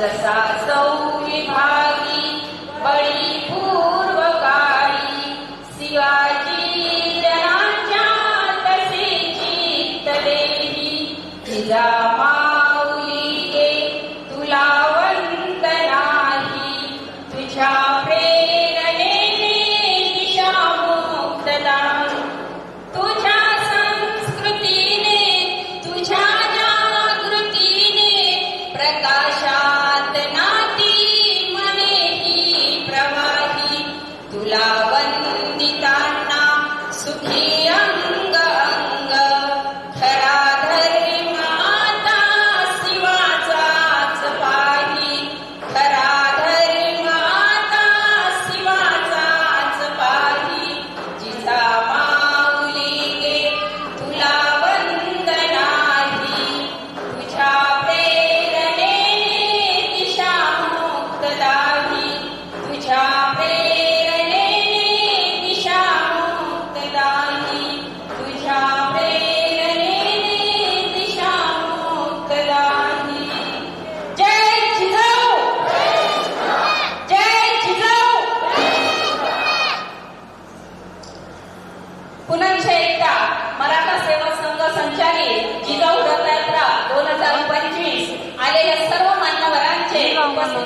जसा चौविभागी बळी Flower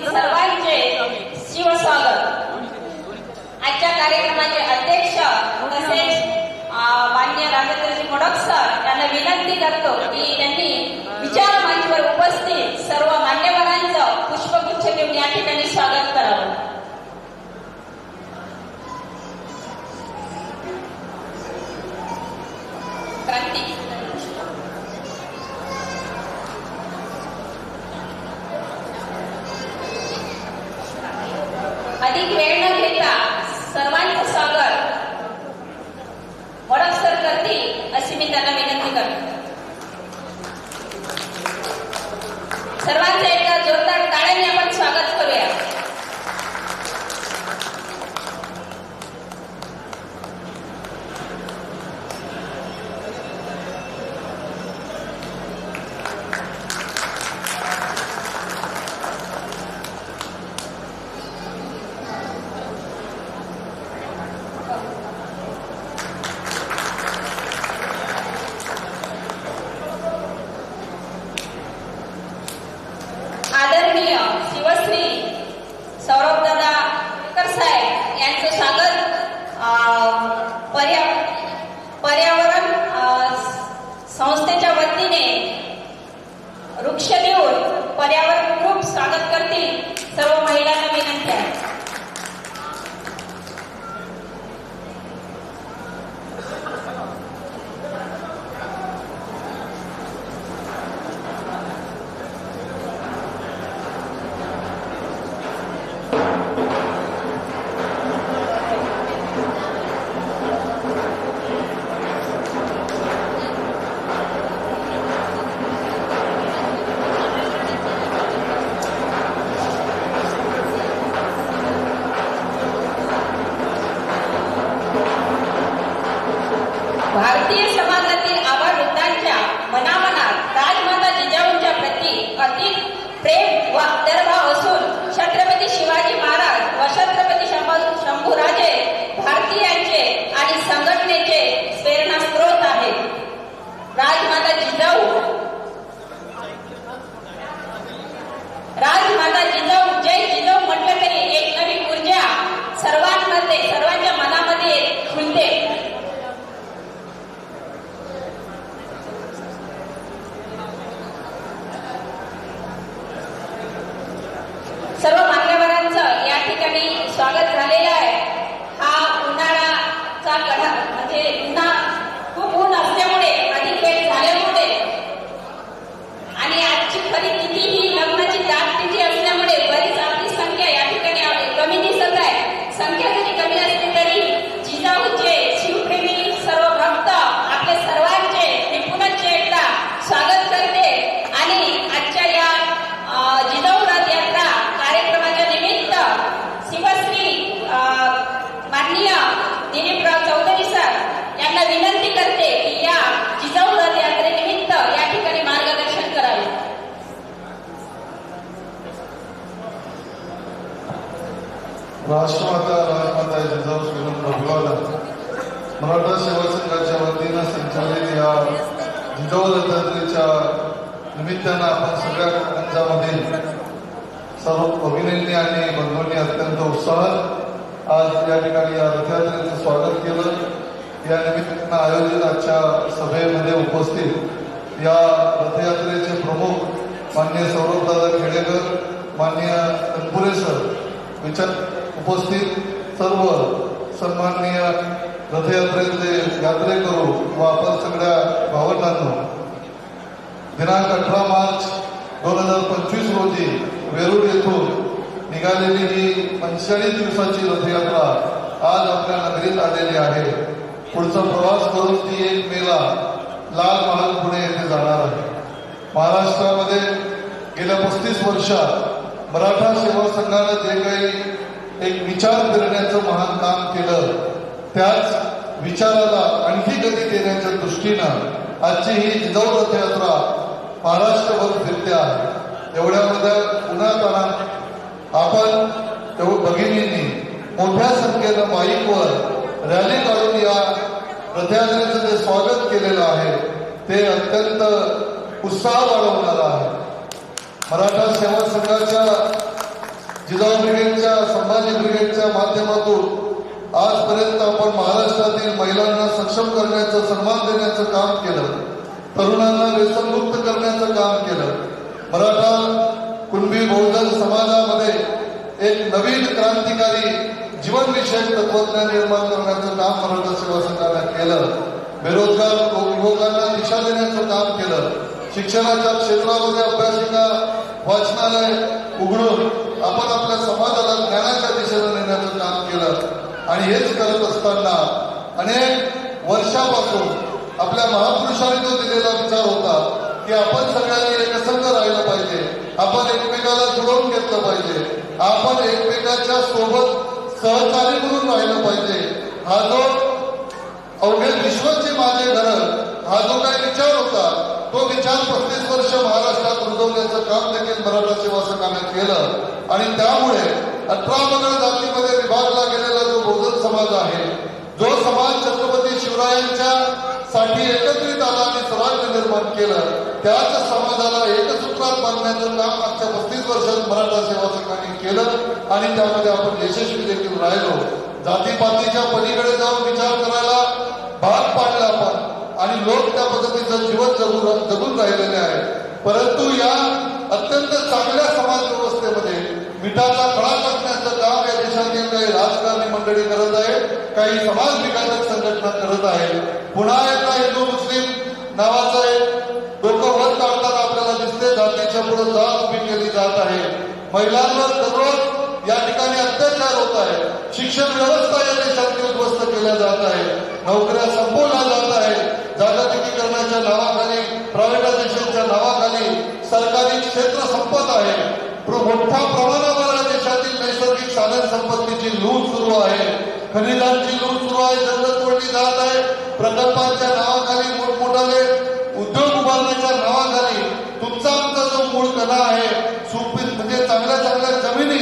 सर्वांचे शिवस्वागत आजच्या कार्यक्रमाचे अध्यक्ष तसेच अं, मान्य राजेंद्रजी मोडक सर यांना विनंती करतो की त्यांनी विचार मंचवर उपस्थित सर्व मान्यवरांचं पुष्पगुच्छ देऊन या ठिकाणी स्वागत करावं क्रांती अधिक वेळ न घेता सर्वांचं स्वागत मोडक सर करतील अशी मी त्यांना विनंती करतो सर्वांचं एकदा जोरदार टाळ्यांनी आपण स्वागत करूया आदरणीय शिवश्री सौरभदादा कर साहेब यांचं स्वागत अं, पर्या पर्यावरण संस्थेच्या वतीने वृक्ष देऊन पर्यावरण खूप स्वागत करतील. सर्व महिलांना विनंती आहे. जिजाऊ निमित्तानं आपण सगळ्या कारंजामध्ये सर्व भगिनींनी आणि बंधूंनी अत्यंत उत्साहात आज या ठिकाणी या रथयात्रेचं स्वागत केलं. या निमित्तानं आयोजित आजच्या सभेमध्ये उपस्थित या रथयात्रेचे प्रमुख मान्य सौरभदादा खेडेकर मान्य तनपुरे सर विचार उपस्थित सर्व सन्माननीय रथयात्रेतले यात्रेकरू व आपण सगळ्या भावंडांनो दिनांक अठरा मार्च दोन हजार पंचवीस रोजी वेरूळ येथून निघालेली ही पंचेचाळीस दिवसाची रथयात्रा आज आपल्या नगरीत आलेली आहे. पुढचा प्रवास करून ती एक मेला लाल महाल पुणे येथे जाणार आहे. महाराष्ट्रामध्ये गेल्या पस्तीस वर्षात मराठा सेवा संघानं जे काही एक विचार करण्याचं महान काम केलं त्याच विचाराला आणखी गती देण्याच्या दृष्टीनं आजची ही जिजाऊ रथयात्रा महाराष्ट्रभर फिरत्या. एवढ्यामध्ये उन्हाताना आपण भगिनींनी मोठ्या संख्येनं बाईकवर रॅली काढून या रथयात्रेचं जे स्वागत केलेलं आहे ते अत्यंत उत्साह वाढवणारं आहे. मराठा सेवा संघाच्या जिजाऊ ब्रिगेडच्या संभाजी ब्रिगेडच्या माध्यमातून आजपर्यंत आपण महाराष्ट्रातील महिलांना सक्षम करण्याचं सन्मान देण्याचं काम केलं. तरुणांना व्यसनमुक्त करण्याचं काम केलं. मराठा कुणबी बहुजन समाजामध्ये एक नवीन क्रांतिकारी जीवनविषयक तत्वज्ञान निर्माण करण्याचं काम मराठा सेवा संघानं केलं. बेरोजगार युवकांना दिशा देण्याचं काम केलं. शिक्षणाच्या क्षेत्रामध्ये अभ्यासिका वाचनालय उघडून आपण आपल्या समाजाला ज्ञानाच्या दिशेने नेण्याचं काम केलं. आणि हेच करत असताना अनेक वर्षापासून आपल्या महापुरुषांनी जो दिलेला विचार होता की आपण सगळ्यांनी एकसंघ राहिलं पाहिजे आपण एकमेकाला जुळवून घेतलं पाहिजे आपण एकमेकाच्या सोबत सहकारी म्हणून राहिलं पाहिजे. हा जो अवघे विश्वाचे माझे घर हा जो काही विचार होता तो विचार पस्तीस वर्ष महाराष्ट्रात रुजवण्याचं काम देखील मराठा सेवा संघाने केलं. आणि त्यामुळे अठरा मंगळ जातीमध्ये विभागला गेलेला जो बहुजन समाज आहे जो समाज छत्रपती शिवरायांच्या साठी एकत्रित आला आणि स्वराज्य निर्माण केलं. त्याच समाजाला एकसूत्रात बांधण्याचं काम मागच्या पस्तीस वर्षात मराठा सेवा संघाने केलं आणि त्यामध्ये आपण यशस्वी देखील राहिलो. जातीपातीच्या पलीकडे जाऊन विचार करायला भाग पाडला आपण आणि लोक त्या पद्धतीचं जीवन जगून जगून राहिलेले आहे परंतु या अत्यंत चांगल्या समाज व्यवस्थेमध्ये मिठाचा खडा टाकण्याचं काम या देशातील काही राजकारणी मंडळी करत आहे काही समाज विघातक संघटना करत आहे पुन्हा एकदा हिंदू मुस्लिम नावाचं एक डोकं वर काढताना आपल्याला दिसते जातीच्या पुढे जात उभी केली जात आहे. महिलांवर दररोज या ठिकाणी अत्याचार होत आहे शिक्षण व्यवस्था या देशात उद्ध्वस्त केल्या जात आहे नोकऱ्या संपवल्या जात आहे जागतिकीकरणाच्या नावाखाली प्रायव्हेटायझेशनच्या नावाखाली सरकारी क्षेत्र संपत आहे. मोठ्या प्रमाणावर देशातील नैसर्गिक साधन संपत्तीची लूट सुरू आहे. खनिजांची लूट सुरू आहे. जंगल तोडली जात आहे. प्रकल्पांच्या नावाखाली मोठमोठाले उद्योग उभारण्याच्या नावाखाली तुमचा आमचा जो मूळ कला आहे सुपीक म्हणजे चांगल्या चांगल्या जमिनी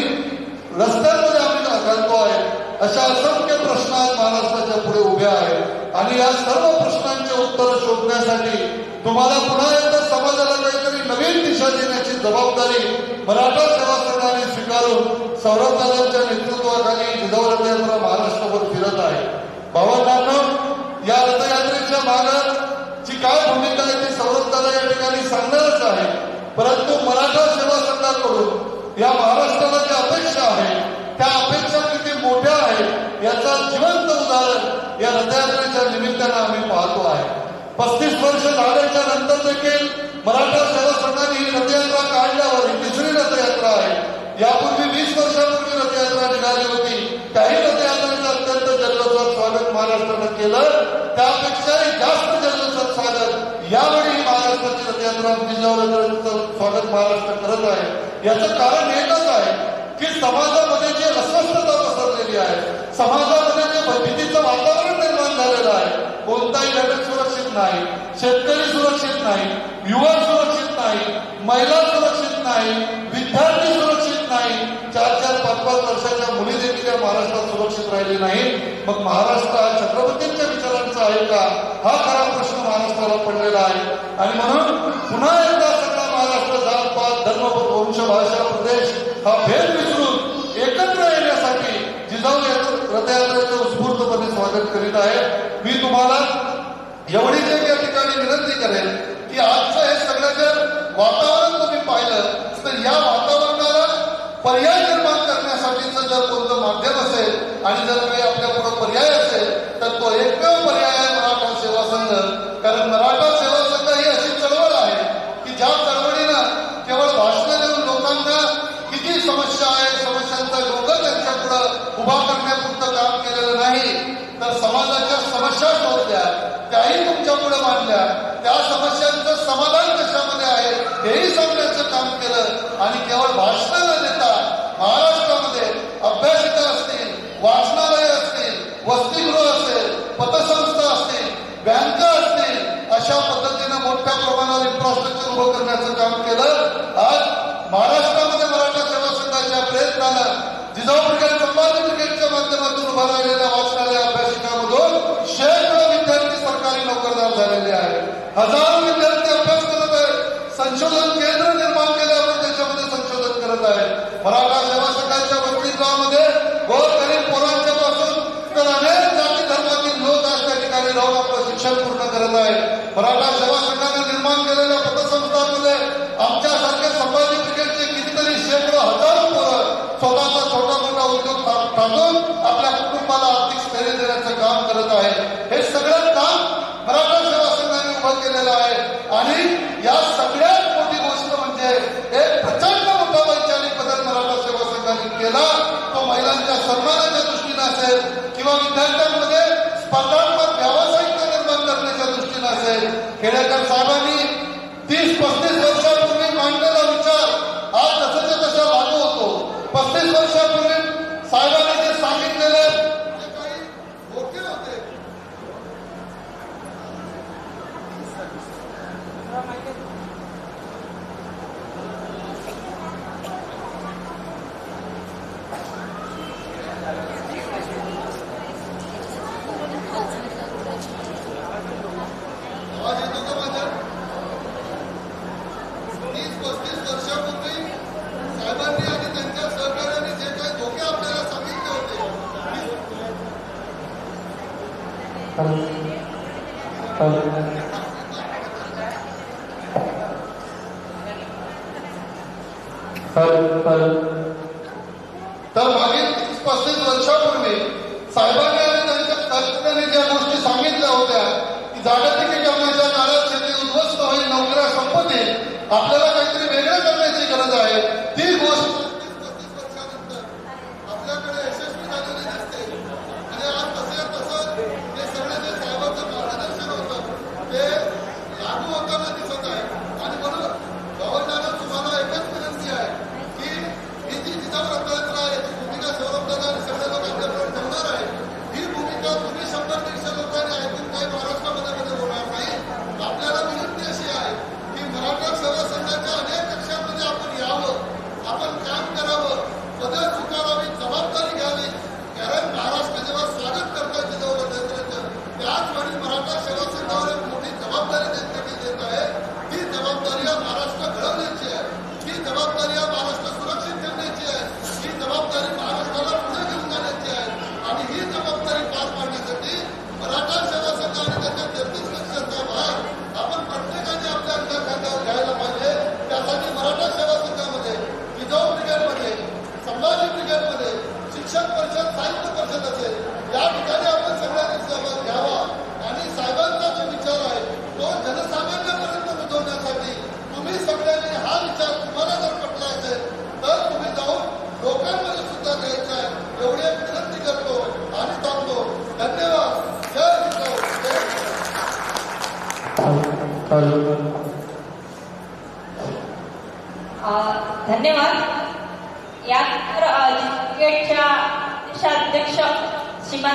रस्त्यांमध्ये आम्ही घालतो आहे. अशा असंख्य प्रश्न आज महाराष्ट्राच्या पुढे उभ्या आहेत आणि या सर्व प्रश्नांचे उत्तर शोधण्यासाठी तुम्हाला पुन्हा एकदा समाजाला काहीतरी नवीन दिशा देण्याची जबाबदारी मराठा सेवा संघाने स्वीकारून सौरभ दादांच्या नेतृत्वाखाली जिजाऊ महाराष्ट्रभर फिरत आहे. भावनांना या रथयात्रेच्या मागची काय भूमिका आहे ती सौरभ दादा या ठिकाणी सांगणारच आहे. परंतु मराठा सेवा संघाकडून या महाराष्ट्राला जी अपेक्षा आहे त्या अपेक्षा याचा जिवंत उदाहरण या रथयात्रेच्या निमित्तानं आम्ही पाहतो आहे. पस्तीस वर्ष झाल्याच्यानंतर देखील मराठा सेवा संघाने ही रथयात्रा काढल्यावर ही तिसरी रथयात्रा आहे. यापूर्वी वीस वर्षापूर्वी रथयात्रा निघाली होती. काही रथयात्रेचं अत्यंत जल्लोषात स्वागत महाराष्ट्रानं केलं. त्यापेक्षाही जास्त जल्लोषात स्वागत यावेळी महाराष्ट्राची रथयात्रा जिल्ह्यावर स्वागत महाराष्ट्र करत आहे. याचं कारण एकच आहे की समाजामध्ये जी अस्वस्थता पसरलेली आहे समाजामध्ये भीतीचं वातावरण निर्माण झालेलं आहे कोणताही घटक सुरक्षित नाही शेतकरी सुरक्षित नाही युवा सुरक्षित नाही महिला सुरक्षित नाही विद्यार्थी सुरक्षित नाही चार चार पाच पाच वर्षाच्या मुली देखील या महाराष्ट्रात सुरक्षित राहिली नाही मग महाराष्ट्र हा छत्रपतींच्या विचारांचा आहे का? हा खरा प्रश्न महाराष्ट्राला पडलेला आहे. आणि म्हणून पुन्हा एकदा सगळा महाराष्ट्र जात पात धर्म वंश भाषा प्रदेश हा भेद विसरून एकत्र येण्यासाठी जिजाऊ या- रथयात्रेचं उत्स्फूर्तपणे स्वागत करीत आहे. मी तुम्हाला एवढीच एक या ठिकाणी विनंती करेल की आजचं हे सगळं जर वातावरण तुम्ही पाहिलं तर या वातावरणाला पर्याय निर्माण करण्यासाठीचं जर कोणतं माध्यम असेल आणि जर काही आपल्या पुढे पर्याय असेल तर तो एकमेव पर्याय आहे मराठा सेवा संघ. कारण मराठा सेवा संघ ही अशी चळवळ आहे की ज्या चळवळीनं केवळ भाषण देऊन लोकांना किती समस्या आहे समस्यांचा डोकं त्यांच्या पुढं उभा करण्यापुरतं काम केलेलं नाही तर समाजाच्या समस्या शोधल्या त्याही तुमच्या पुढे मांडल्या त्या समस्यांचं समाधान कशामध्ये आहे हेही सांगण्याचं काम केलं. आणि केवळ भाषण न देता महाराष्ट्रामध्ये अभ्यासिका असतील वाचनालय असतील वसतिगृह असेल पतसंस्था असतील बँका असतील अशा पद्धतीनं मोठ्या प्रमाणावर इन्फ्रास्ट्रक्चर उभं करण्याचं काम केलं. आज महाराष्ट्रामध्ये मराठा सेवा संघाच्या प्रयत्नानं जिजाऊ ब्रिगेड संभाजी ब्रिगेडच्या माध्यमातून उभा राहिलेल्या निर्माण झालेले आहे. हजारो विद्यार्थी अभ्यास करत आहेत. संशोधन केंद्र निर्माण केले आपण त्याच्यामध्ये संशोधन करत आहे मराठा सेवासकांच्या वक्तृत्वामध्ये गरीब पोरांच्या पासून तर अनेक जाती धर्मातील लोक आज त्या ठिकाणी राहून आपलं शिक्षण पूर्ण करत आहेत. मराठा सेवा निर्माण केलेल्या पतसंस्थांमध्ये केलेला आहे. आणि या सगळ्यात मोठी गोष्ट म्हणजे एक प्रचंड मोठा वैचारिक बदल मराठा सेवा संघाने केला. तो महिलांच्या सन्मानाच्या दृष्टीने असेल किंवा विद्यार्थ्यांमध्ये स्पर्धांवर व्यावसायिक निर्माण करण्याच्या दृष्टीने असेल. खेडेकर साहेबांनी तीस पस्तीस वर्षापूर्वी मांडलेला विचार आज जसंच्या तसा लागू होतो. पस्तीस वर्षात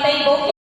também boca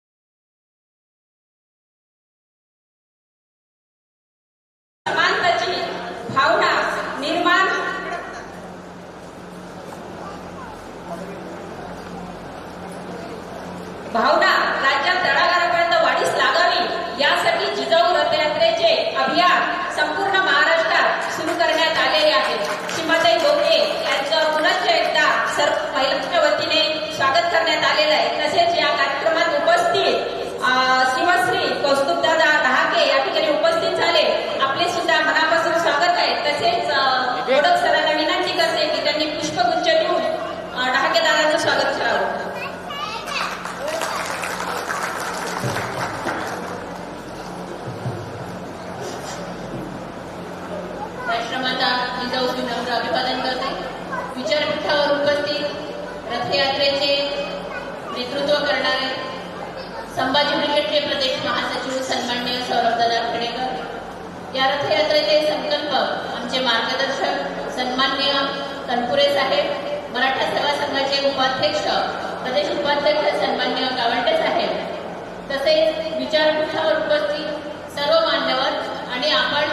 विद्यापीठावर उपस्थित सर्व मान्यवर आणि आपण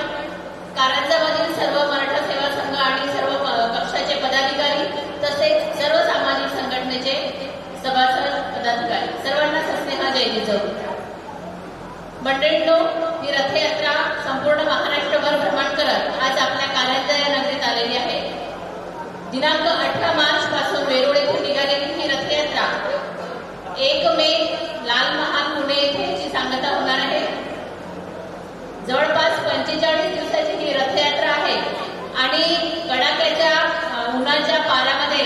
कारंजामधील सर्व मराठा सेवा संघ आणि सर्व पक्षाचे पदाधिकारी तसेच सर्व सामाजिक संघटनेचे सभासद पदाधिकारी. सर्वांना सस्नेहा जय जिजाऊ मंडळींनो ही रथयात्रा संपूर्ण महाराष्ट्रभर भ्रमण करत आज आपल्या कारंजा या नगरीत आलेली आहे. दिनांक अठरा मार्च पासून वेरुळ येथे निघालेली ही रथयात्रा एक मे जवळपास पंचेचाळीस दिवसाची ही रथयात्रा आहे. आणि कडाक्याच्या उन्हाच्या पारामध्ये